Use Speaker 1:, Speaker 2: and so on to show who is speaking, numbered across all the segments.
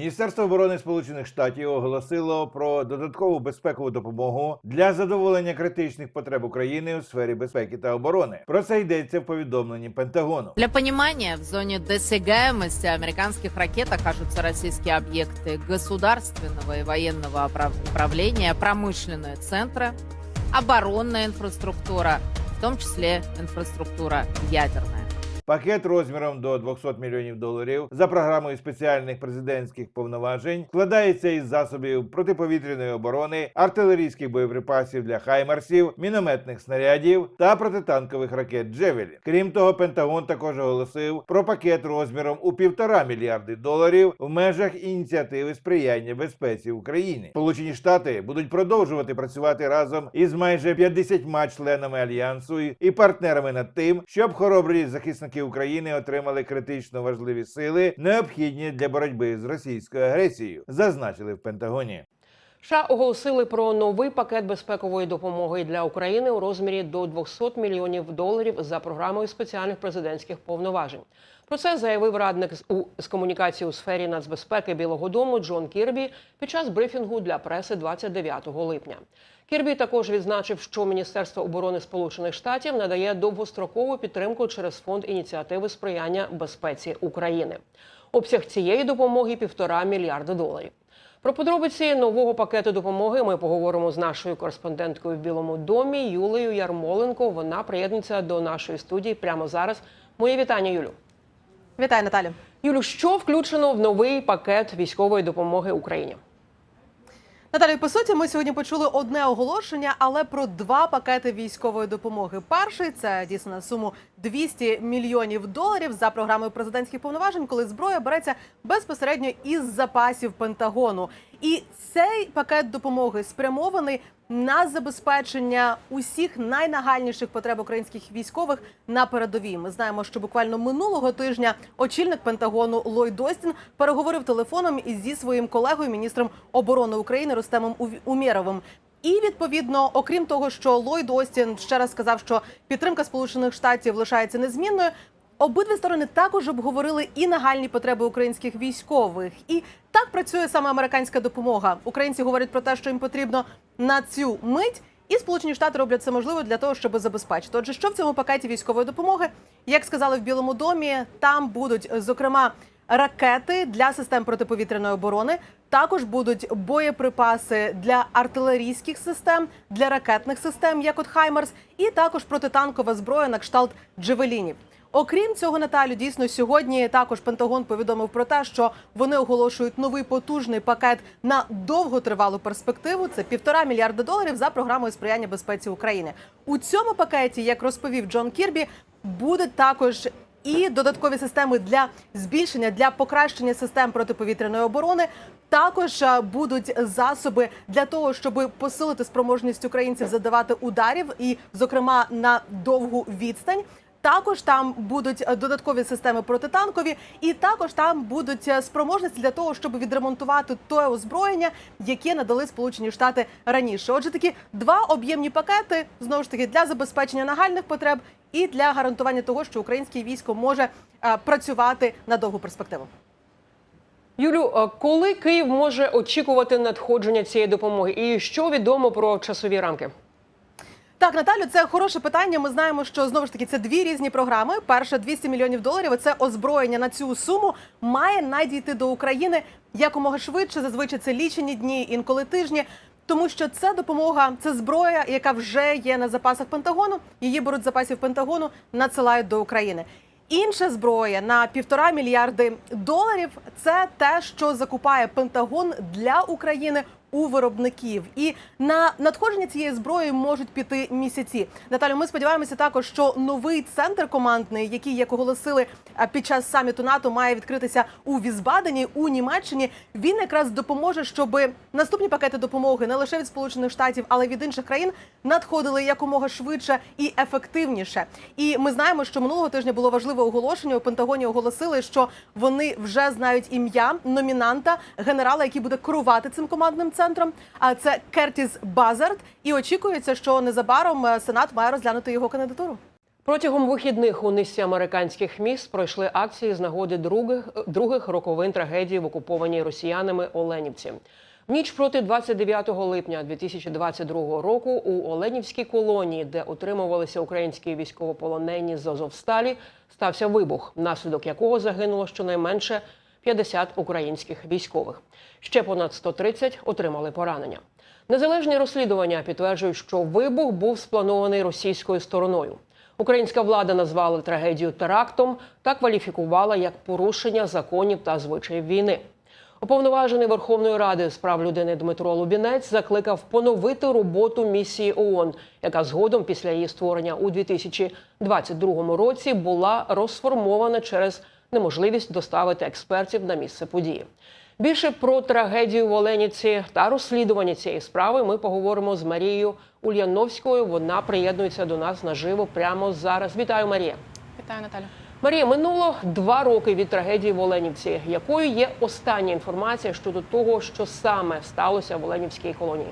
Speaker 1: Міністерство оборони Сполучених Штатів оголосило про додаткову безпекову допомогу для задоволення критичних потреб України у сфері безпеки та оборони. Про це йдеться в повідомленні Пентагону.
Speaker 2: Для понимания, в зоне досягаемости американских ракет окажутся российские объекты государственного и военного опра- управления, промышленные центры, оборонная инфраструктура, в том числе инфраструктура ядерная.
Speaker 1: Пакет розміром до 200 мільйонів доларів за програмою спеціальних президентських повноважень складається із засобів протиповітряної оборони, артилерійських боєприпасів для хаймарсів, мінометних снарядів та протитанкових ракет Джевелі. Крім того, Пентагон також оголосив про пакет розміром у півтора мільярди доларів в межах ініціативи сприяння безпеці України. Сполучені Штати будуть продовжувати працювати разом із майже 50 членами альянсу і партнерами над тим, щоб хоробрі захисники України отримали критично важливі сили, необхідні для боротьби з російською агресією, зазначили в Пентагоні.
Speaker 3: США оголосили про новий пакет безпекової допомоги для України у розмірі до 200 мільйонів доларів за програмою спеціальних президентських повноважень. Про це заявив радник з комунікації у сфері нацбезпеки Білого Дому Джон Кірбі під час брифінгу для преси 29 липня. Кірбі також відзначив, що Міністерство оборони Сполучених Штатів надає довгострокову підтримку через фонд ініціативи сприяння безпеці України. Обсяг цієї допомоги півтора мільярда доларів. Про подробиці нового пакету допомоги ми поговоримо з нашою кореспонденткою в Білому домі Юлею Ярмоленко. Вона приєднується до нашої студії прямо зараз. Моє вітання, Юлю.
Speaker 4: Вітаю, Наталю.
Speaker 3: Юлю, що включено в новий пакет військової допомоги Україні?
Speaker 4: Наталі, по суті, ми сьогодні почули одне оголошення, але про два пакети військової допомоги. Перший це дійсно на суму 200 мільйонів доларів за програмою президентських повноважень, коли зброя береться безпосередньо із запасів Пентагону. І цей пакет допомоги спрямований на забезпечення усіх найнагальніших потреб українських військових на передовій. Ми знаємо, що буквально минулого тижня очільник Пентагону Ллойд Остін переговорив телефоном із зі своїм колегою, міністром оборони України Рустемом Умєровим. І відповідно, окрім того, що Ллойд Остін ще раз сказав, що підтримка Сполучених Штатів лишається незмінною. Обидві сторони також обговорили і нагальні потреби українських військових. І так працює саме американська допомога. Українці говорять про те, що їм потрібно на цю мить. І Сполучені Штати роблять це можливо для того, щоб забезпечити. Отже, що в цьому пакеті військової допомоги, як сказали в Білому домі, там будуть зокрема ракети для систем протиповітряної оборони. Також будуть боєприпаси для артилерійських систем, для ракетних систем, як от Хаймарс, і також протитанкова зброя на кшталт Джевелінів. Окрім цього, Наталю, дійсно сьогодні також Пентагон повідомив про те, що вони оголошують новий потужний пакет на довготривалу перспективу. Це півтора мільярда доларів за програмою сприяння безпеці України. У цьому пакеті, як розповів Джон Кірбі, будуть також і додаткові системи для збільшення для покращення систем протиповітряної оборони. Також е, будуть засоби для того, щоб посилити спроможність українців задавати ударів, і, зокрема, на довгу відстань. Також там будуть е, додаткові системи протитанкові, і також там будуть е, спроможності для того, щоб відремонтувати те озброєння, яке надали Сполучені Штати раніше. Отже, такі два об'ємні пакети знову ж таки для забезпечення нагальних потреб і для гарантування того, що українське військо може е, працювати на довгу перспективу.
Speaker 3: Юлю, коли Київ може очікувати надходження цієї допомоги? І що відомо про часові рамки?
Speaker 4: Так, Наталю, це хороше питання. Ми знаємо, що знову ж таки це дві різні програми. Перша 200 мільйонів доларів. Це озброєння на цю суму має надійти до України якомога швидше. Зазвичай це лічені дні, інколи тижні. Тому що це допомога, це зброя, яка вже є на запасах Пентагону. Її беруть запасів Пентагону, надсилають до України. Інша зброя на півтора мільярди доларів це те, що закупає Пентагон для України у виробників. І на надходження цієї зброї можуть піти місяці. Наталю, ми сподіваємося також, що новий центр командний, який як оголосили під час саміту НАТО, має відкритися у Візбадені у Німеччині. Він якраз допоможе, щоб наступні пакети допомоги не лише від Сполучених Штатів, але й від інших країн надходили якомога швидше і ефективніше. І ми знаємо, що минулого тижня було важливе оголошення. У Пентагоні оголосили, що вони вже знають ім'я номінанта генерала, який буде керувати цим командним центром. А це Кертіс Базард. І очікується, що незабаром е, Сенат має розглянути його кандидатуру.
Speaker 3: Протягом вихідних у низці американських міст пройшли акції з нагоди других, других роковин трагедії в окупованій росіянами Оленівці. Ніч проти 29 липня 2022 року у Оленівській колонії, де утримувалися українські військовополонені з Азовсталі, стався вибух, внаслідок якого загинуло щонайменше 50 українських військових. Ще понад 130 отримали поранення. Незалежні розслідування підтверджують, що вибух був спланований російською стороною. Українська влада назвала трагедію терактом та кваліфікувала як порушення законів та звичаїв війни. Уповноважений Верховної Ради з прав людини Дмитро Лубінець закликав поновити роботу місії ООН, яка згодом після її створення у 2022 році була розформована через неможливість доставити експертів на місце події. Більше про трагедію в Оленівці та розслідування цієї справи ми поговоримо з Марією Ульяновською. Вона приєднується до нас наживо прямо зараз. Вітаю, Марія.
Speaker 5: Вітаю, Наталя.
Speaker 3: Марія, минуло два роки від трагедії в Оленівці. Якою є остання інформація щодо того, що саме сталося в Оленівській колонії?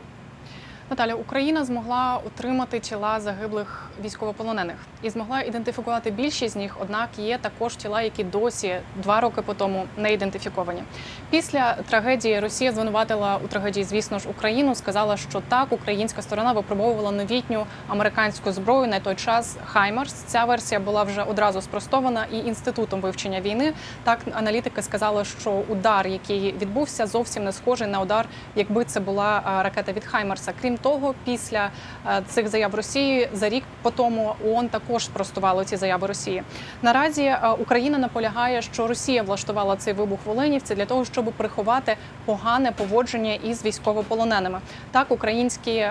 Speaker 5: Наталя, Україна змогла отримати тіла загиблих військовополонених і змогла ідентифікувати більшість з них. Однак є також тіла, які досі два роки по тому не ідентифіковані. Після трагедії Росія звинуватила у трагедії, звісно ж, Україну. Сказала, що так українська сторона випробовувала новітню американську зброю на той час Хаймарс. Ця версія була вже одразу спростована і інститутом вивчення війни. Так аналітики сказали, що удар, який відбувся, зовсім не схожий на удар, якби це була ракета від Хаймарса. Крім того, після е, цих заяв Росії за рік по тому ООН також спростувало ці заяви Росії. Наразі е, Україна наполягає, що Росія влаштувала цей вибух Волинівці для того, щоб приховати погане поводження із військовополоненими. Так, українські.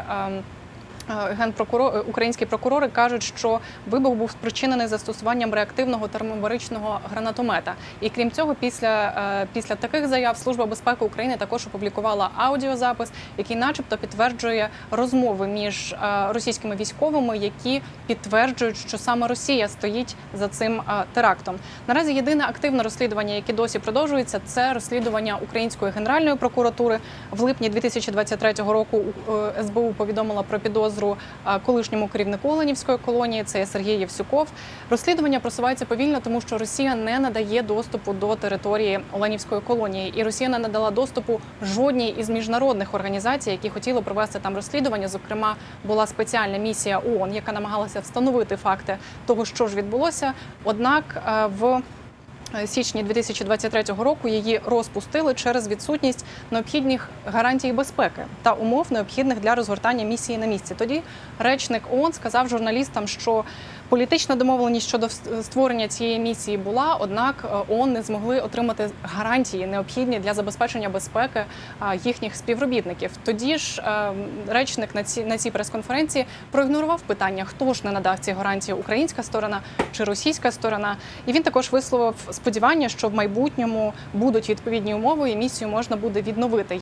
Speaker 5: Е, Генпрокурор українські прокурори кажуть, що вибух був спричинений застосуванням реактивного термобаричного гранатомета. І крім цього, після, е, після таких заяв Служба безпеки України також опублікувала аудіозапис, який, начебто, підтверджує розмови між е, російськими військовими, які підтверджують, що саме Росія стоїть за цим е, терактом. Наразі єдине активне розслідування, яке досі продовжується, це розслідування Української генеральної прокуратури. В липні 2023 року е, СБУ повідомила про підозру е, колишньому керівнику Оленівської колонії. Це Сергій Євсюков. Розслідування просувається повільно, тому що Росія не надає доступу до території Оленівської колонії, і Росія не надала доступу жодній із міжнародних організацій, які хотіли провести там розслідування. Зокрема, була спеціальна місія ООН, яка намагалася встановити факти того, що ж відбулося. Однак в січні 2023 року її розпустили через відсутність необхідних гарантій безпеки та умов, необхідних для розгортання місії на місці. Тоді речник ООН сказав журналістам, що політична домовленість щодо створення цієї місії була однак е, ООН не змогли отримати гарантії, необхідні для забезпечення безпеки їхніх співробітників. Тоді ж е, речник на цій на цій прес-конференції проігнорував питання, хто ж не надав ці гарантії українська сторона чи російська сторона. І він також висловив сподівання, що в майбутньому будуть відповідні умови, і місію можна буде відновити.